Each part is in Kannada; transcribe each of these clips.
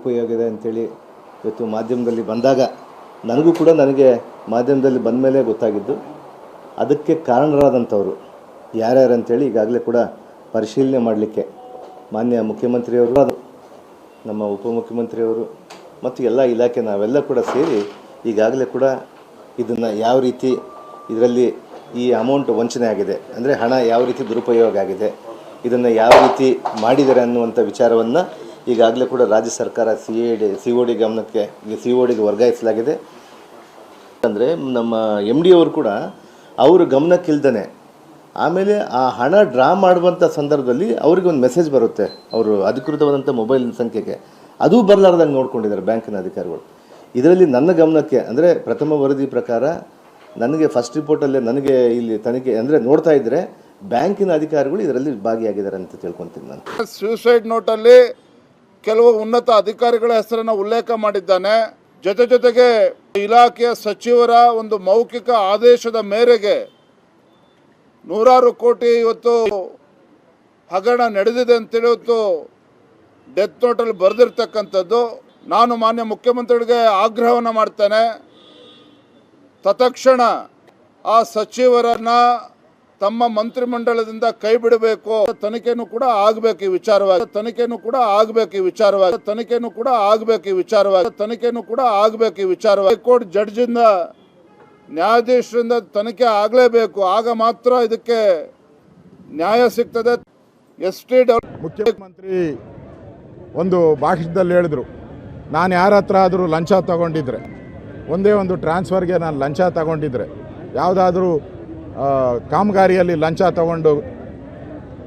ದುರುಪಯೋಗ ಇದೆ ಅಂಥೇಳಿ ಇವತ್ತು ಮಾಧ್ಯಮದಲ್ಲಿ ಬಂದಾಗ ನನಗೂ ಕೂಡ ನನಗೆ ಮಾಧ್ಯಮದಲ್ಲಿ ಬಂದ ಮೇಲೆ ಗೊತ್ತಾಗಿದ್ದು, ಅದಕ್ಕೆ ಕಾರಣರಾದಂಥವ್ರು ಯಾರ್ಯಾರು ಅಂತೇಳಿ ಈಗಾಗಲೇ ಕೂಡ ಪರಿಶೀಲನೆ ಮಾಡಲಿಕ್ಕೆ ಮಾನ್ಯ ಮುಖ್ಯಮಂತ್ರಿಯವರು ಅದು ನಮ್ಮ ಉಪಮುಖ್ಯಮಂತ್ರಿಯವರು ಮತ್ತು ಎಲ್ಲ ಇಲಾಖೆ ನಾವೆಲ್ಲ ಕೂಡ ಸೇರಿ ಈಗಾಗಲೇ ಕೂಡ ಇದನ್ನು ಯಾವ ರೀತಿ ಇದರಲ್ಲಿ ಈ ಅಮೌಂಟ್ ವಂಚನೆ ಆಗಿದೆ, ಅಂದರೆ ಹಣ ಯಾವ ರೀತಿ ದುರುಪಯೋಗ ಆಗಿದೆ, ಇದನ್ನು ಯಾವ ರೀತಿ ಮಾಡಿದ್ದಾರೆ ಅನ್ನುವಂಥ ವಿಚಾರವನ್ನು ಈಗಾಗಲೇ ಕೂಡ ರಾಜ್ಯ ಸರ್ಕಾರ C A D C O D ಗಮನಕ್ಕೆ ಸಿ ಒ ಡಿಗೆ ವರ್ಗಾಯಿಸಲಾಗಿದೆ. ಅಂದರೆ ನಮ್ಮ ಎಂ ಡಿ ಅವರು ಕೂಡ ಅವರು ಗಮನಕ್ಕಿಲ್ದೇ ಆಮೇಲೆ ಆ ಹಣ ಡ್ರಾ ಮಾಡುವಂಥ ಸಂದರ್ಭದಲ್ಲಿ ಅವ್ರಿಗೆ ಒಂದು ಮೆಸೇಜ್ ಬರುತ್ತೆ. ಅವರು ಅಧಿಕೃತವಾದಂಥ ಮೊಬೈಲ್ ಸಂಖ್ಯೆಗೆ. ಅದು ಬರಲಾರ್ದಂಗೆ ನೋಡ್ಕೊಂಡಿದ್ದಾರೆ ಬ್ಯಾಂಕಿನ ಅಧಿಕಾರಿಗಳು. ಇದರಲ್ಲಿ ನನ್ನ ಗಮನಕ್ಕೆ, ಅಂದರೆ ಪ್ರಥಮ ವರದಿ ಪ್ರಕಾರ ನನಗೆ ಫಸ್ಟ್ ರಿಪೋರ್ಟಲ್ಲೇ ನನಗೆ ಇಲ್ಲಿ ತನಿಖೆ, ಅಂದರೆ ನೋಡ್ತಾ ಇದ್ದರೆ ಬ್ಯಾಂಕಿನ ಅಧಿಕಾರಿಗಳು ಇದರಲ್ಲಿ ಭಾಗಿಯಾಗಿದ್ದಾರೆ ಅಂತ ತಿಳ್ಕೊತೀನಿ ನಾನು. ಸೂಸೈಡ್ ನೋಟಲ್ಲಿ ಕೆಲವು ಉನ್ನತ ಅಧಿಕಾರಿಗಳ ಹೆಸರನ್ನು ಉಲ್ಲೇಖ ಮಾಡಿದ್ದಾನೆ. ಜೊತೆ ಜೊತೆಗೆ ಇಲಾಖೆಯ ಸಚಿವರ ಒಂದು ಮೌಖಿಕ ಆದೇಶದ ಮೇರೆಗೆ ನೂರಾರು ಕೋಟಿ ಇವತ್ತು ಹಗರಣ ನಡೆದಿದೆ ಅಂತೇಳಿ ಇವತ್ತು ಡೆತ್ ನೋಟಲ್ಲಿ ಬರೆದಿರ್ತಕ್ಕಂಥದ್ದು. ನಾನು ಮಾನ್ಯ ಮುಖ್ಯಮಂತ್ರಿಗಳಿಗೆ ಆಗ್ರಹವನ್ನು ಮಾಡ್ತೇನೆ. ತತ್ಕ್ಷಣ ಆ ಸಚಿವರನ್ನ ತಮ್ಮ ಮಂತ್ರಿಮಂಡಲದಿಂದ ಕೈ ಬಿಡಬೇಕು. ತನಿಖೆನೂ ಕೂಡ ಆಗ್ಬೇಕು ಈ ವಿಚಾರವಾಗಿ. ತನಿಖೆನೂ ಕೂಡ ಆಗ್ಬೇಕು ಈ ವಿಚಾರವಾಗಿ. ತನಿಖೆನೂ ಕೂಡ ಆಗ್ಬೇಕು ಈ ವಿಚಾರವಾಗಿ. ತನಿಖೆನೂ ಕೂಡ ಆಗ್ಬೇಕು ಈ ವಿಚಾರವಾಗಿ. ಹೈಕೋರ್ಟ್ ಜಡ್ಜಿಂದ, ನ್ಯಾಯಾಧೀಶರಿಂದ ತನಿಖೆ ಆಗಲೇಬೇಕು. ಆಗ ಮಾತ್ರ ಇದಕ್ಕೆ ನ್ಯಾಯ ಸಿಗ್ತದೆ. ಎಸ್ ಟಿ ಮುಖ್ಯಮಂತ್ರಿ ಒಂದು ಭಾಷಣದಲ್ಲಿ ಹೇಳಿದ್ರು, ನಾನು ಯಾರ ಹತ್ರ ಆದರೂ ಲಂಚ ತಗೊಂಡಿದ್ರೆ, ಒಂದೇ ಒಂದು ಟ್ರಾನ್ಸ್ಫರ್ಗೆ ನಾನು ಲಂಚ ತಗೊಂಡಿದ್ರೆ, ಯಾವುದಾದ್ರೂ ಕಾಮಗಾರಿಯಲ್ಲಿ ಲಂಚ ತಗೊಂಡು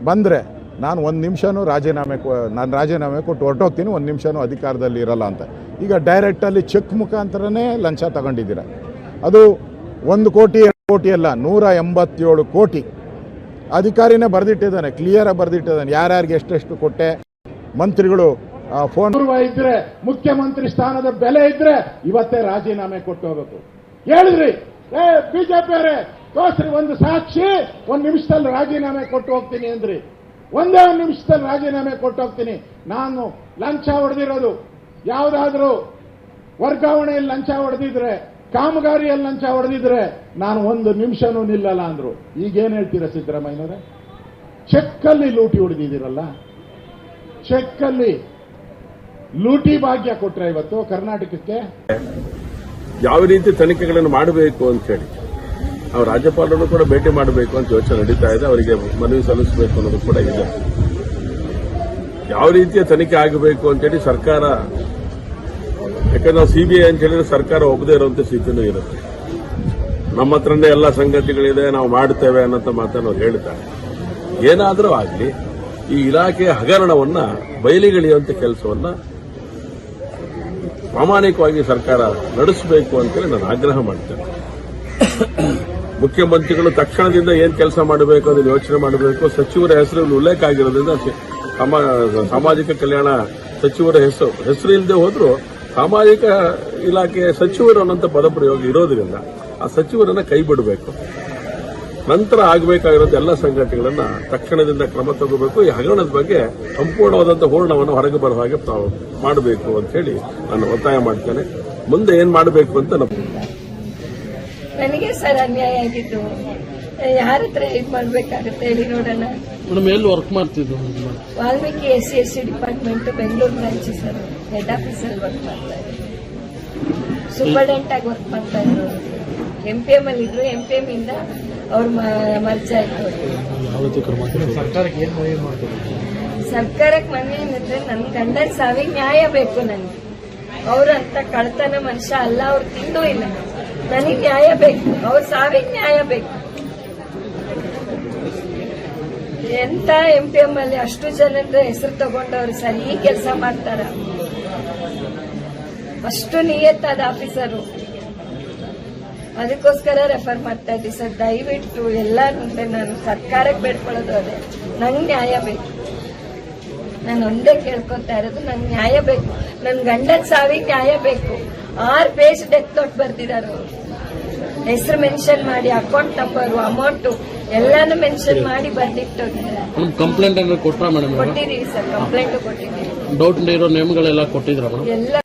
ಬಂದರೆ ನಾನು ಒಂದು ನಿಮಿಷನೂ ರಾಜೀನಾಮೆ ನಾನು ರಾಜೀನಾಮೆ ಕೊಟ್ಟು ಹೊರಟೋಗ್ತೀನಿ, ಒಂದು ನಿಮಿಷನೂ ಅಧಿಕಾರದಲ್ಲಿ ಇರಲ್ಲ ಅಂತ. ಈಗ ಡೈರೆಕ್ಟಲ್ಲಿ ಚೆಕ್ ಮುಖಾಂತರನೇ ಲಂಚ ತಗೊಂಡಿದ್ದೀರ. ಅದು ಒಂದು ಕೋಟಿ, ಎರಡು ಕೋಟಿ ಅಲ್ಲ, ನೂರ ಎಂಬತ್ತೇಳು ಕೋಟಿ. ಅಧಿಕಾರಿನೇ ಬರೆದಿಟ್ಟಿದ್ದಾನೆ ಕ್ಲಿಯರಾಗಿ ಬರೆದಿಟ್ಟಿದ್ದಾನೆ, ಯಾರ್ಯಾರಿಗೆ ಎಷ್ಟೆಷ್ಟು ಕೊಟ್ಟೆ, ಮಂತ್ರಿಗಳು ಫೋನ್ ಇದ್ರೆ, ಮುಖ್ಯಮಂತ್ರಿ ಸ್ಥಾನದ ಬೆಲೆ ಇದ್ರೆ ಇವತ್ತೇ ರಾಜೀನಾಮೆ ಕೊಟ್ಟು ಹೋಗಬೇಕು. ಹೇಳಿದ್ರಿ ಬಿಜೆಪಿ ಅವರೇ ತೋರ್ಸ್ರಿ ಒಂದು ಸಾಕ್ಷಿ, ಒಂದ್ ನಿಮಿಷದಲ್ಲಿ ರಾಜೀನಾಮೆ ಕೊಟ್ಟು ಹೋಗ್ತೀನಿ ಅಂದ್ರಿ. ಒಂದೇ ಒಂದು ನಿಮಿಷದಲ್ಲಿ ರಾಜೀನಾಮೆ ಕೊಟ್ಟು ಹೋಗ್ತೀನಿ. ನಾನು ಲಂಚ ಹೊಡೆದಿರೋದು ಯಾವುದಾದ್ರೂ ವರ್ಗಾವಣೆಯಲ್ಲಿ ಲಂಚ ಹೊಡೆದಿದ್ರೆ, ಕಾಮಗಾರಿಯಲ್ಲಿ ಲಂಚ ಹೊಡೆದಿದ್ರೆ ನಾನು ಒಂದು ನಿಮಿಷನೂ ನಿಲ್ಲಲ್ಲ ಅಂದ್ರು. ಈಗೇನು ಹೇಳ್ತೀರಾ ಸಿದ್ದರಾಮಯ್ಯನವರೇ? ಚೆಕ್ಕಲ್ಲಿ ಲೂಟಿ ಹೊಡೆದಿದ್ದೀರಲ್ಲ? ಚೆಕ್ಕಲ್ಲಿ ಲೂಟಿ ಭಾಗ್ಯ ಕೊಟ್ರೆ ಇವತ್ತು ಕರ್ನಾಟಕಕ್ಕೆ? ಯಾವ ರೀತಿ ತನಿಖೆಗಳನ್ನು ಮಾಡಬೇಕು ಅಂತ ಹೇಳಿ. ಅವ್ರು ರಾಜ್ಯಪಾಲರನ್ನು ಕೂಡ ಭೇಟಿ ಮಾಡಬೇಕು ಅಂತ ಯೋಚನೆ ನಡೀತಾ ಇದೆ. ಅವರಿಗೆ ಮನವಿ ಸಲ್ಲಿಸಬೇಕು ಅನ್ನೋದು ಕೂಡ ಇದೆ. ಯಾವ ರೀತಿಯ ತನಿಖೆ ಆಗಬೇಕು ಅಂತೇಳಿ ಸರ್ಕಾರ, ಯಾಕಂದ್ರೆ ನಾವು ಸಿಬಿಐ ಅಂತ ಹೇಳಿದ್ರೆ ಸರ್ಕಾರ ಒಪ್ಪದೇ ಇರುವಂತ ಸ್ಥಿತಿನೂ ಇರುತ್ತೆ. ನಮ್ಮ ಹತ್ರನೇ ಎಲ್ಲ ಸಂಗತಿಗಳಿದೆ, ನಾವು ಮಾಡ್ತೇವೆ ಅನ್ನೋಂಥ ಮಾತನ್ನು ಅವ್ರು ಹೇಳ್ತಾರೆ. ಏನಾದರೂ ಆಗಲಿ, ಈ ಇಲಾಖೆಯ ಹಗರಣವನ್ನ ಬಯಲಿಗೆಳೆಯುವಂತ ಕೆಲಸವನ್ನ ಪ್ರಾಮಾಣಿಕವಾಗಿ ಸರ್ಕಾರ ನಡೆಸಬೇಕು ಅಂತೇಳಿ ನಾನು ಆಗ್ರಹ ಮಾಡ್ತೇನೆ. ಮುಖ್ಯಮಂತ್ರಿಗಳು ತಕ್ಷಣದಿಂದ ಏನ್ ಕೆಲಸ ಮಾಡಬೇಕು, ಅದನ್ನು ಯೋಚನೆ ಮಾಡಬೇಕು, ಸಚಿವರ ಹೆಸರು ಉಲ್ಲೇಖ ಆಗಿರೋದ್ರಿಂದ ಸಾಮಾಜಿಕ ಕಲ್ಯಾಣ ಸಚಿವರ ಹೆಸರು ಹೆಸರು ಇಲ್ಲದೆ ಹೋದ್ರು ಸಾಮಾಜಿಕ ಇಲಾಖೆ ಸಚಿವರು ಅನ್ನೋಂಥ ಪದಪ್ರಯೋಗ ಇರೋದ್ರಿಂದ ಆ ಸಚಿವರನ್ನ ಕೈ ಬಿಡಬೇಕು. ನಂತರ ಆಗಬೇಕಾಗಿರೋದು ಎಲ್ಲ ಸಂಘಟನೆಗಳನ್ನ ತಕ್ಷಣದಿಂದ ಕ್ರಮ ತಗೋಬೇಕು. ಈ ಹಗರಣದ ಬಗ್ಗೆ ಸಂಪೂರ್ಣವಾದಂತಹ ಹೂರ್ಣವನ್ನು ಹೊರಗೆ ಬರುವ ಹಾಗೆ ಮಾಡಬೇಕು ಅಂತ ಹೇಳಿ ನಾನು ಒತ್ತಾಯ ಮಾಡ್ತೇನೆ. ಮುಂದೆ ಏನ್ ಮಾಡಬೇಕು ಅಂತ ನಮ್ಮ ನನಗೆ ಸರ್ ಅನ್ಯಾಯ ಆಗಿದ್ದು ಯಾರ ಹತ್ರ ಇದು ಮಾಡ್ಬೇಕಾಗತ್ತೆ ಹೇಳಿ ನೋಡೋಣ. ಮೇಡಮ್ ಎಲ್ಲಿ ವರ್ಕ್ ಮಾಡ್ತಿದ್ರು Valmiki S C S C department Bengaluru branch sir. Head ಆಫೀಸಲ್ಲಿ ವರ್ಕ್ ಮಾಡ್ತಾ ಇದ್ರು ಸೂಪರ್ಡೆಂಟ್ ಆಗಿ ವರ್ಕ್ ಮಾಡ್ತಾ ಇದ್ರು ಎಂ ಪಿ ಎಂ ಅಲ್ಲಿ ಇದ್ರು. ಎಂ ಪಿ ಎಂ ಇಂದ ಅವ್ರು ಮರ್ಜ್ ಆಯ್ತು. ಸರ್ಕಾರಕ್ಕೆ ಮನೆ ಏನಿದ್ರೆ ನನ್ನ ಗಂಡನ ಸಾವಿಗೆ ನ್ಯಾಯ ಬೇಕು ನನಗೆ ಅವ್ರಂತ ಅಂತ ಕಳ್ತನ ಮನುಷ್ಯ ಅಲ್ಲ ಅವ್ರು ತಿಂದು ಇಲ್ಲ. ನನಗೆ ನ್ಯಾಯ ಬೇಕು. ಅವ್ರ ಸಾವಿಗೆ ನ್ಯಾಯ ಬೇಕು. ಎಂತ ಎಂ ಪಿ ಎಂ ಅಲ್ಲಿ ಅಷ್ಟು ಜನದ ಹೆಸರು ತಗೊಂಡವ್ರು ಸರಿ ಕೆಲಸ ಮಾಡ್ತಾರ? ಅಷ್ಟು ನಿಯತ್ತಾದ ಆಫೀಸರು. ಅದಕ್ಕೋಸ್ಕರ ರೆಫರ್ ಮಾಡ್ತಾ ಇದ್ದೀವಿ ಸರ್, ದಯವಿಟ್ಟು ಎಲ್ಲ ನಾನು ಸರ್ಕಾರಕ್ಕೆ ಬೇಡ್ಕೊಳ್ಳೋದು ಅದೇ. ನಂಗೆ ನ್ಯಾಯ ಬೇಕು. ನಾನು ಒಂದೇ ಕೇಳ್ಕೊತಾ ಇರೋದು, ನಂಗೆ ನ್ಯಾಯ ಬೇಕು. ನನ್ನ ಗಂಡನ ಸಾವಿಗೆ ನ್ಯಾಯ ಬೇಕು. ಆರ್ ಪೇಜ್ ಡೆತ್ ನೋಟ್ ಬರ್ದಿದಾರು. ಹೆಸರು ಮೆನ್ಷನ್ ಮಾಡಿ ಅಕೌಂಟ್ ನಂಬರ್ ಅಮೌಂಟ್ ಎಲ್ಲಾನು ಮೆನ್ಷನ್ ಮಾಡಿ ಬರ್ದಿಟ್ಟು ಕಂಪ್ಲೇಂಟ್ ಕೊಟ್ಟಿದೀವಿ ಸರ್ ಕಂಪ್ಲೇಂಟ್ ಕೊಟ್ಟಿದ್ದೀವಿ ಡೌಟ್ ಇರೋ ನೇಮ್ಗಳೆಲ್ಲ ಕೊಟ್ಟಿದ್ರ ಎಲ್ಲ